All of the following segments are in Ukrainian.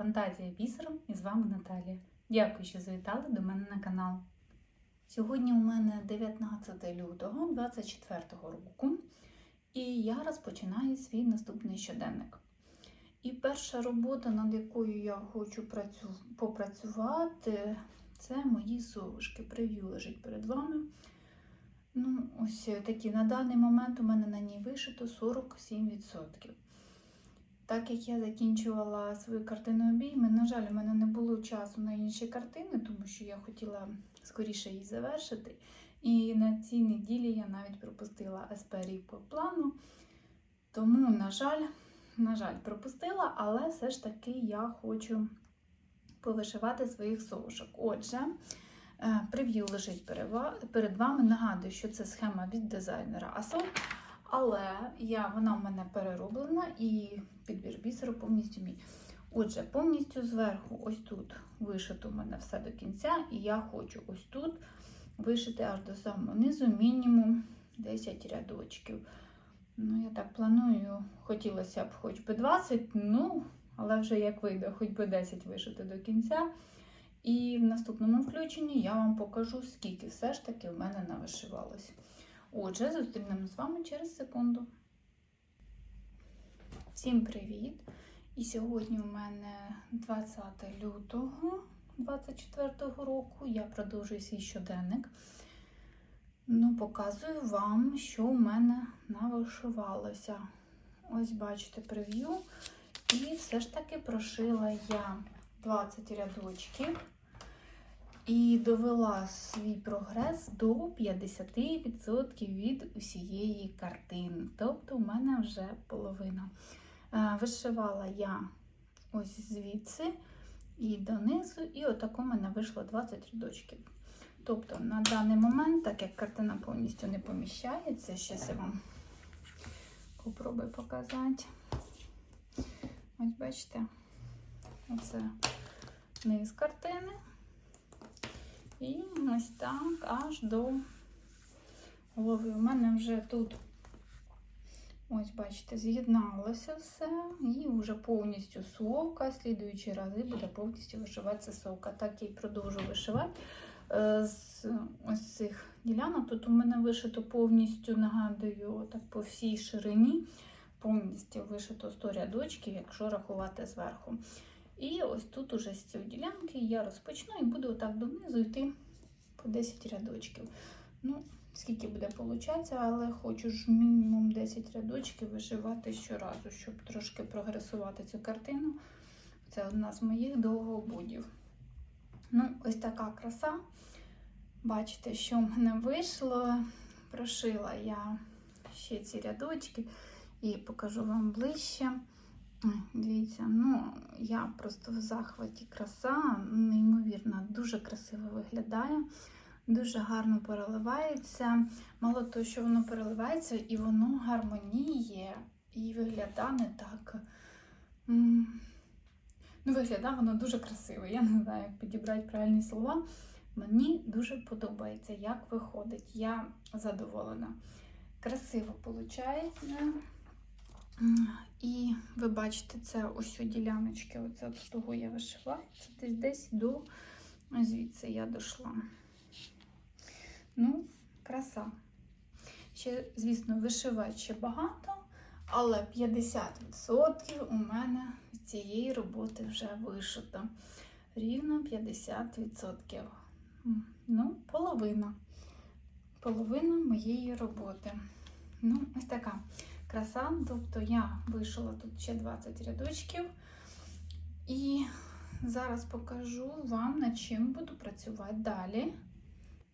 Фантазія бісером і з вами Наталія. Дякую, що завітали до мене на канал. Сьогодні у мене 19 лютого 24 року, і я розпочинаю свій наступний щоденник. І перша робота, над якою я хочу працю... попрацювати, це мої совушки. Прев'ю лежить перед вами. Ну, ось такі на даний момент у мене на ній вишито 47%. Так як я закінчувала свою картину обійми, на жаль, у мене не було часу на інші картини, тому що я хотіла скоріше її завершити. І на цій неділі я навіть пропустила есперій по плану. Тому, на жаль, на жаль, пропустила, але все ж таки я хочу повишивати своїх совушок. Отже, е, прев'ю лежить перед вами. Нагадую, що це схема від дизайнера Асо. Але я, вона в мене перероблена і підбір бісеру повністю мій. Отже, повністю зверху, ось тут вишито в мене все до кінця, і я хочу ось тут вишити аж до самого низу мінімум 10 рядочків. Ну, я так планую, хотілося б хоч би 20, ну, але вже як вийде, хоч би 10 вишити до кінця. І в наступному включенні я вам покажу, скільки все ж таки в мене навишивалось. Отже, зустрінемо з вами через секунду. Всім привіт! І сьогодні у мене 20 лютого 24 року. Я продовжую свій щоденник. Ну, показую вам, що у мене навишивалося. Ось, бачите, прев'ю. І все ж таки прошила я 20 рядочків. І довела свій прогрес до 50% від усієї картини. Тобто, у мене вже половина. Вишивала я ось звідси і донизу, і отако в мене вийшло 20 рядочків. Тобто, на даний момент, так як картина повністю не поміщається, зараз я вам попробую показати. Ось бачите, оце низ картини. І ось так аж до голови. У мене вже тут, ось, бачите, з'єдналося все, і вже повністю совка. Слідуючі рази буде повністю вишиватися совка. Так я і продовжу вишивати з ось цих ділянок. Тут у мене вишито повністю, нагадую, так по всій ширині, повністю вишито 100 рядочків, якщо рахувати зверху. І ось тут уже з цієї ділянки я розпочну і буду отак донизу йти по 10 рядочків. Ну, скільки буде получатися, але хочу ж мінімум 10 рядочків вишивати щоразу, щоб трошки прогресувати цю картину. Це одна з моїх довгобудів. Ну, ось така краса. Бачите, що в мене вийшло. Прошила я ще ці рядочки і покажу вам ближче. Дивіться, ну, я просто в захваті краса, неймовірно, дуже красиво виглядає, дуже гарно переливається. Мало того, що воно переливається, і воно гармоніє, і виглядає не так. Ну, виглядає воно дуже красиво. Я не знаю, як підібрати правильні слова. Мені дуже подобається, як виходить. Я задоволена. Красиво виходить. І ви бачите, це ось у діляночки, оце з того я вишиваю. Це десь десь до звідси я дійшла. Ну, краса. Ще, звісно, вишивати багато, але 50% у мене цієї роботи вже вишито. Рівно 50%. Ну, половина. Половина моєї роботи. Ну, ось така краса. Тобто я вишила тут ще 20 рядочків. І зараз покажу вам, над чим буду працювати далі.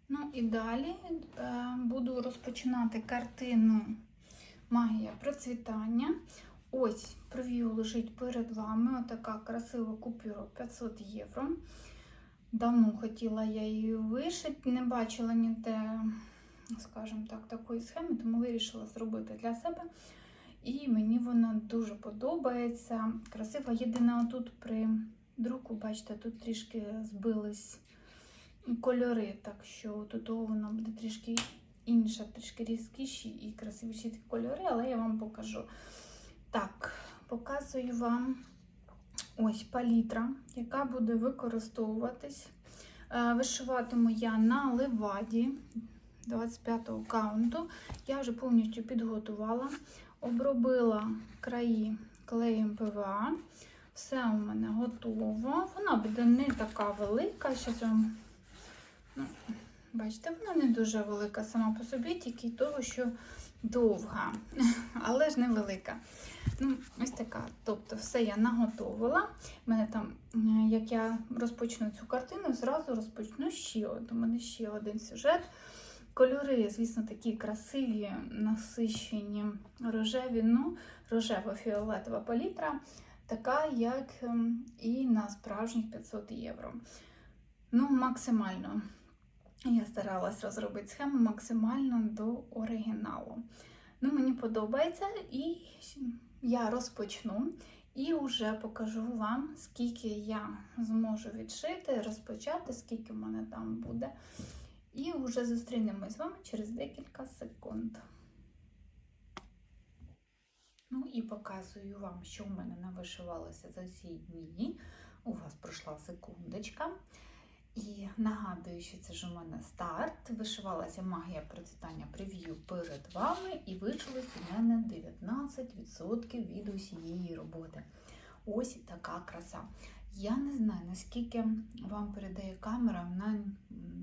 Ну і далі е, буду розпочинати картину Магія процвітання. Ось прев'ю лежить перед вами. Отака красива купюра 500 євро. Давно хотіла я її вишити, не бачила ніде, скажімо так, такої схеми, тому вирішила зробити для себе. І мені вона дуже подобається. Красива. Єдина тут при друку, бачите, тут трішки збились кольори, так що тут вона буде трішки інша, трішки різкіші і красивіші кольори, але я вам покажу. Так, показую вам ось палітра, яка буде використовуватись. Е, Вишиватиму я на леваді 25-го каунту. Я вже повністю підготувала, обробила краї клеєм ПВА. Все у мене готово. Вона буде не така велика. Щас вам, ну, бачите, вона не дуже велика сама по собі, тільки того, що довга, але ж невелика. Ну, ось така. Тобто, все я наготовила. У мене там, е, як я розпочну цю картину, зразу розпочну ще один. У мене ще один сюжет. Кольори, звісно, такі красиві, насищені, рожеві, ну, рожево-фіолетова палітра, така, як ем, і на справжніх 500 євро. Ну, максимально. Я старалась розробити схему максимально до оригіналу. Ну, мені подобається, і я розпочну і вже покажу вам, скільки я зможу відшити, розпочати, скільки в мене там буде. І вже зустрінемось з вами через декілька секунд. Ну і показую вам, що в мене навишивалося за ці дні. У вас пройшла секундочка. І нагадую, що це ж у мене старт. Вишивалася магія процвітання прев'ю перед вами, і вийшло у мене 19% від усієї роботи. Ось така краса. Я не знаю, наскільки вам передає камера, вона,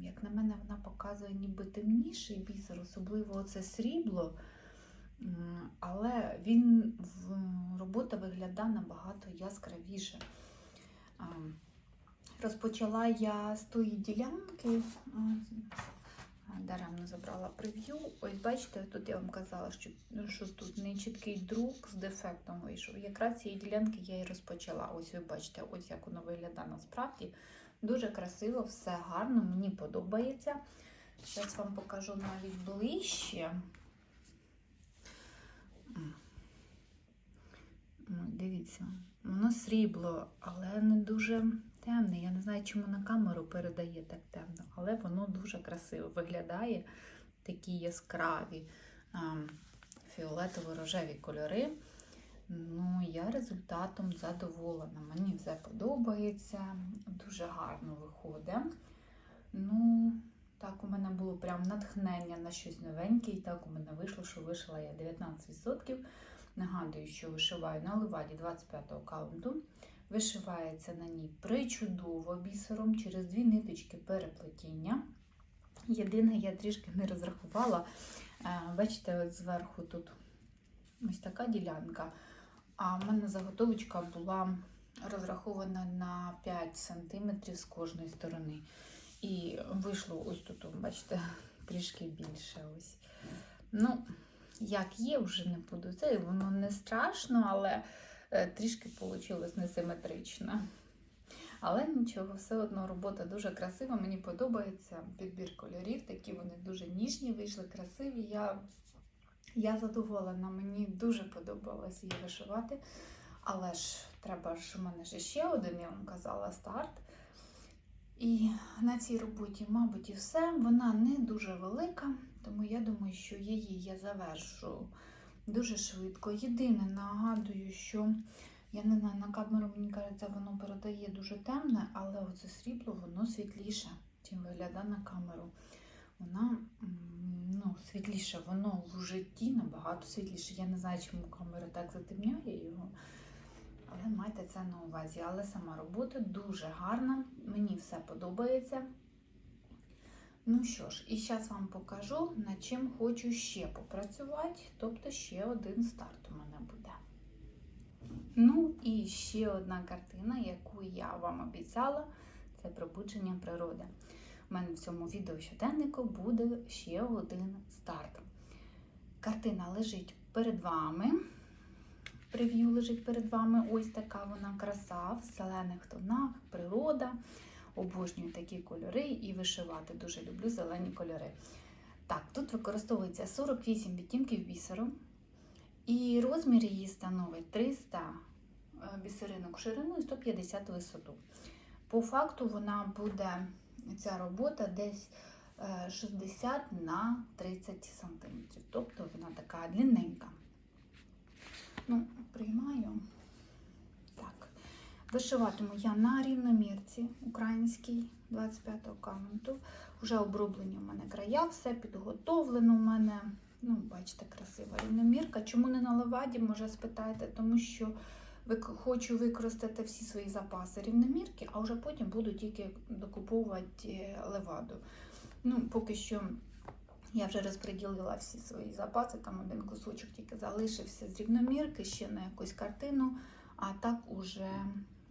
як на мене, вона показує ніби темніший бісер, особливо це срібло. Але він робота виглядає набагато яскравіше. Розпочала я з тої ділянки, даремно забрала прев'ю. Ось бачите, тут я вам казала, що, що тут не чіткий друк з дефектом вийшов. Якраз цієї ділянки я і розпочала. Ось ви бачите, ось як воно виглядає насправді. Дуже красиво, все гарно, мені подобається. Зараз вам покажу навіть ближче. Дивіться, воно срібло, але не дуже темне. Я не знаю, чому на камеру передає так темно, але воно дуже красиво виглядає. Такі яскраві фіолетово-рожеві кольори. Ну, я результатом задоволена. Мені все подобається, дуже гарно виходить. Ну, так, у мене було прям натхнення на щось новеньке, і так у мене вийшло, що вишила я 19%. Нагадую, що вишиваю на леваді 25-го каунту. Вишивається на ній причудово бісером через дві ниточки переплетіння. Єдине, я трішки не розрахувала. Е, Бачите, от зверху тут ось така ділянка. А в мене заготовочка була розрахована на 5 см з кожної сторони. І вийшло ось тут, бачите, трішки більше. ось. Ну, як є, вже не буду. Це воно не страшно, але трішки вийшло несиметрично. Але нічого, все одно робота дуже красива, мені подобається підбір кольорів, такі вони дуже ніжні, вийшли красиві. Я, я задоволена, мені дуже подобалось її вишивати. Але ж треба ж, у мене ж ще один, я вам казала, старт. І на цій роботі, мабуть, і все. Вона не дуже велика, тому я думаю, що її я завершу дуже швидко. Єдине, нагадую, що я не знаю, на камеру, мені кажеться, воно передає дуже темне, але оце срібло, воно світліше, чим виглядає на камеру. Вона ну, світліше, воно в житті набагато світліше. Я не знаю, чому камера так затемняє його. Але майте це на увазі. Але сама робота дуже гарна, мені все подобається. Ну що ж, і зараз вам покажу, над чим хочу ще попрацювати, тобто ще один старт у мене буде. Ну і ще одна картина, яку я вам обіцяла, це пробудження природи. У мене в цьому відео щоденнику буде ще один старт. Картина лежить перед вами. Прев'ю лежить перед вами. Ось така вона краса в зелених тонах, природа. Обожнюю такі кольори і вишивати. Дуже люблю зелені кольори. Так, тут використовується 48 відтінків бісеру. І розмір її становить 300 е, бісеринок ширину і 150 висоту. По факту вона буде, ця робота десь е, 60 на 30 см. Тобто вона така длинненька. Ну, приймаю. Вишиватиму я на рівномірці українській 25-го каунту. Вже оброблені у мене края, все підготовлено у мене. Ну, бачите, красива рівномірка. Чому не на леваді, може спитаєте, тому що хочу використати всі свої запаси рівномірки, а вже потім буду тільки докуповувати е, леваду. Ну, поки що я вже розподілила всі свої запаси, там один кусочок тільки залишився з рівномірки, ще на якусь картину. А так уже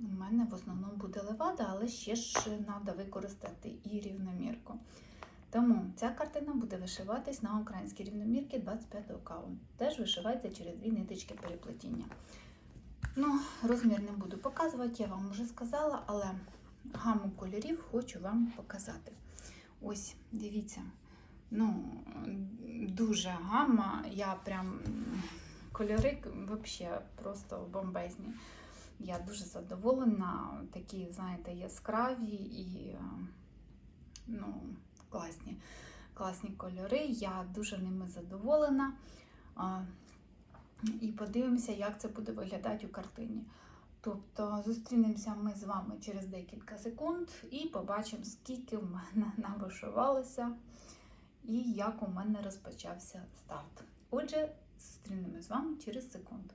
у мене в основному буде левада, але ще ж треба використати і рівномірку. Тому ця картина буде вишиватись на українській рівномірці 25 каунт. Теж вишивається через дві ниточки переплетіння. Ну, розмір не буду показувати, я вам вже сказала, але гаму кольорів хочу вам показати. Ось, дивіться, ну, дуже гамма, я прям кольори взагалі просто бомбезні. Я дуже задоволена, такі, знаєте, яскраві і е, ну, класні, класні кольори. Я дуже ними задоволена. І подивимося, як це буде виглядати у картині. Тобто зустрінемося ми з вами через декілька секунд і побачимо, скільки в мене навишивалося і як у мене розпочався старт. Отже, зустрінемося з вами через секунду.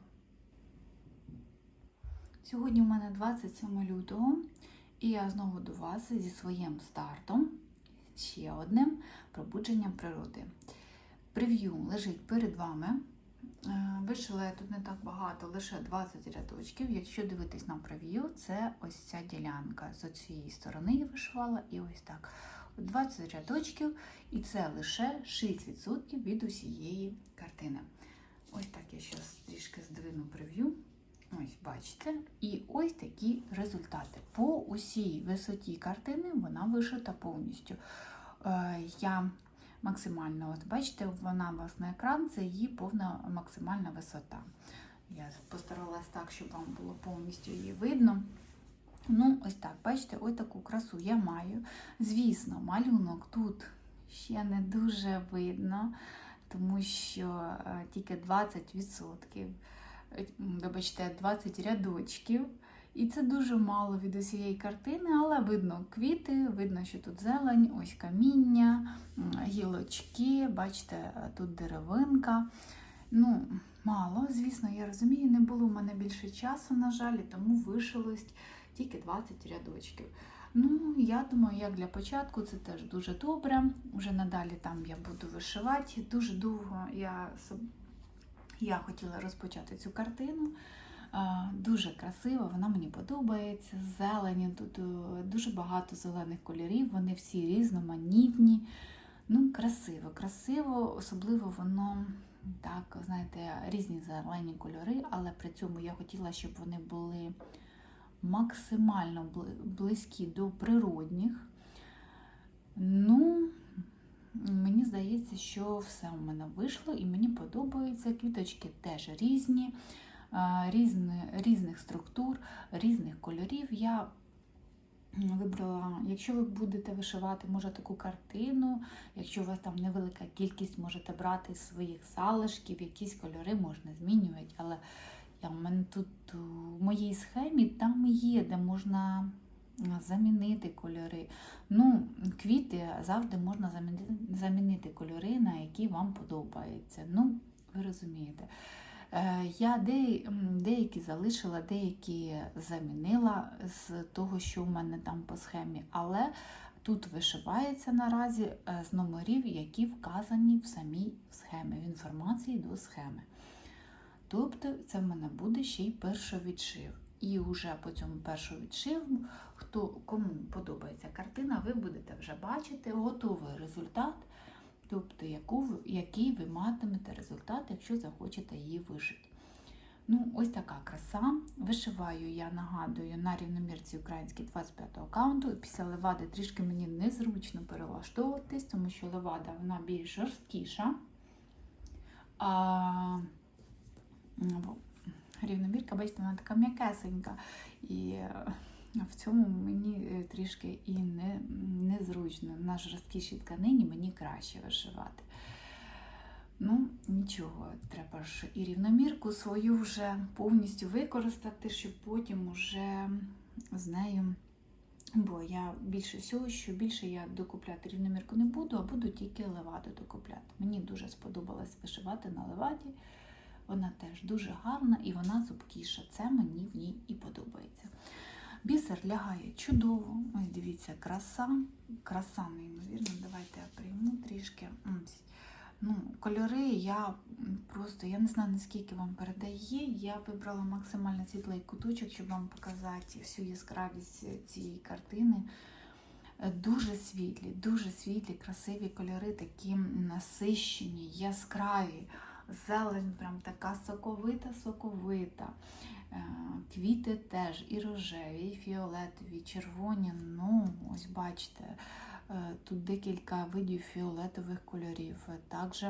Сьогодні у мене 27 лютого, і я знову до вас зі своїм стартом, ще одним пробудженням природи. Прев'ю лежить перед вами. Е, Вишила я тут не так багато, лише 20 рядочків. Якщо дивитись на прев'ю, це ось ця ділянка. З цієї сторони я вишивала і ось так. 20 рядочків, і це лише 6% від усієї картини. Ось так я зараз трішки здвину прев'ю. Ось, бачите, і ось такі результати. По усій висоті картини вона вишита повністю. Е, я максимально, от бачите, вона у вас на екран, це її повна максимальна висота. Я постаралась так, щоб вам було повністю її видно. Ну, ось так, бачите, ось таку красу я маю. Звісно, малюнок тут ще не дуже видно, тому що е, тільки 20%, е, вибачте, 20 рядочків. І це дуже мало від усієї картини, але видно квіти, видно, що тут зелень, ось каміння, гілочки, бачите, тут деревинка. Ну, мало, звісно, я розумію, не було в мене більше часу, на жаль, тому вишилось тільки 20 рядочків. Ну, я думаю, як для початку це теж дуже добре. Уже надалі там я буду вишивати. Дуже довго я, я хотіла розпочати цю картину. Дуже красива, вона мені подобається. Зелені, тут е, дуже багато зелених кольорів, вони всі різноманітні. Ну, красиво, красиво, особливо воно так, знаєте, різні зелені кольори, але при цьому я хотіла, щоб вони були максимально близькі до природних. Ну, мені здається, що все у мене вийшло і мені подобається. Квіточки теж різні, різні різних структур, різних кольорів. Я вибрала, якщо ви будете вишивати, може таку картину, якщо у вас там невелика кількість, можете брати з своїх залишків, якісь кольори можна змінювати, але я, у мене тут у моїй схемі там є, де можна замінити кольори. Ну, квіти завжди можна замінити, кольори, на які вам подобаються. Ну, ви розумієте. Е, Я деякі залишила, деякі замінила з того, що в мене там по схемі, але тут вишивається наразі е, з номерів, які вказані в самій схемі, в інформації до схеми. Тобто це в мене буде ще й першовідшив. І вже по цьому першовідшиву, хто кому подобається картина, ви будете вже бачити готовий результат, тобто яку, який ви матимете результат, якщо захочете її вишити. Ну, ось така краса. Вишиваю я нагадую на рівномірці українській 25 аккаунту. Після левади трішки мені незручно перелаштовуватись, тому що левада вона більш жорсткіша. А рівномірка, бачите, вона така м'якесенька. І е, в цьому мені е, трішки і не, незручно. На жорсткішій тканині мені краще вишивати. Ну, нічого, треба ж і рівномірку свою вже повністю використати, щоб потім уже з нею. Бо я більше всього, що більше я докупляти рівномірку не буду, а буду тільки леваду докупляти. Мені дуже сподобалось вишивати на леваді. Вона теж дуже гарна і вона зубкіша. Це мені в ній і подобається. Бісер лягає чудово. Ось дивіться, краса, краса неймовірна. Давайте я прийму трішки. Ну, кольори я просто я не знаю наскільки вам передає. Я вибрала максимально світлий куточок, щоб вам показати всю яскравість цієї картини. Е, Дуже світлі, дуже світлі, красиві кольори, такі насищені, яскраві. Зелень прям така соковита, соковита. Е, Квіти теж і рожеві, і фіолетові, і червоні. Ну, ось бачите, е, тут декілька видів фіолетових кольорів, е, також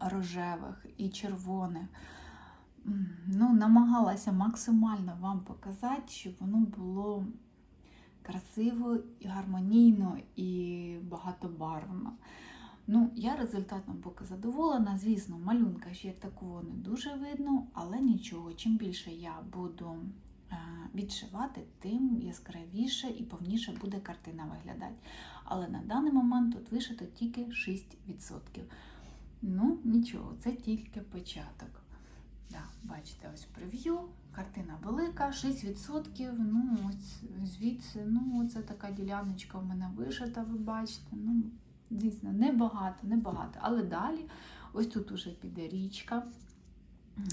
рожевих і червоних. Ну, намагалася максимально вам показати, щоб воно було красиво, гармонійно і багатобарвно. Ну, я результатом поки задоволена. Звісно, малюнка ще як такого не дуже видно, але нічого. Чим більше я буду е, відшивати, тим яскравіше і повніше буде картина виглядати. Але на даний момент тут вишито тільки 6%. Ну, нічого, це тільки початок. Да, бачите, ось прев'ю. Картина велика, 6%. Ну, ось звідси, ну, це така діляночка в мене вишита, ви бачите. Ну, Звісно, небагато, небагато. Але далі, ось тут уже піде річка.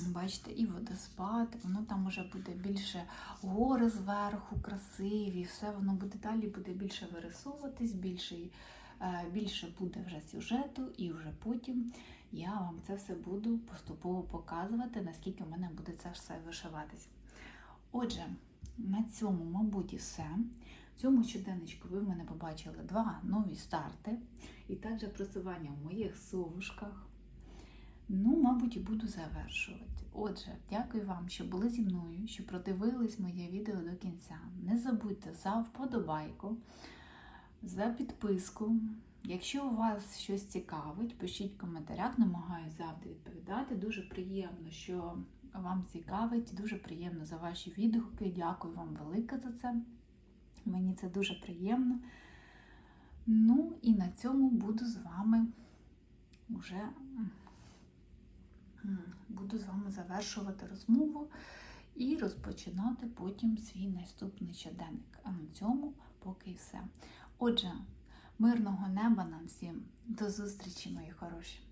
Бачите, і водоспад, воно там уже буде більше гори зверху, красиві, все воно буде далі буде більше вирисовуватись, більше, більше буде вже сюжету, і вже потім я вам це все буду поступово показувати, наскільки в мене буде це все вишиватись. Отже, на цьому, мабуть, і все. В цьому щоденничку ви в мене побачили два нові старти і також просування в моїх совушках. Ну, мабуть, і буду завершувати. Отже, дякую вам, що були зі мною, що продивились моє відео до кінця. Не забудьте за вподобайку, за підписку. Якщо у вас щось цікавить, пишіть в коментарях, намагаюся завжди відповідати. Дуже приємно, що вам цікавить, дуже приємно за ваші відгуки. Дякую вам велике за це. Мені це дуже приємно. Ну і на цьому буду з вами вже м, буду з вами завершувати розмову і розпочинати потім свій наступний щоденник. А на цьому поки все. Отже, мирного неба нам всім. До зустрічі, мої хороші!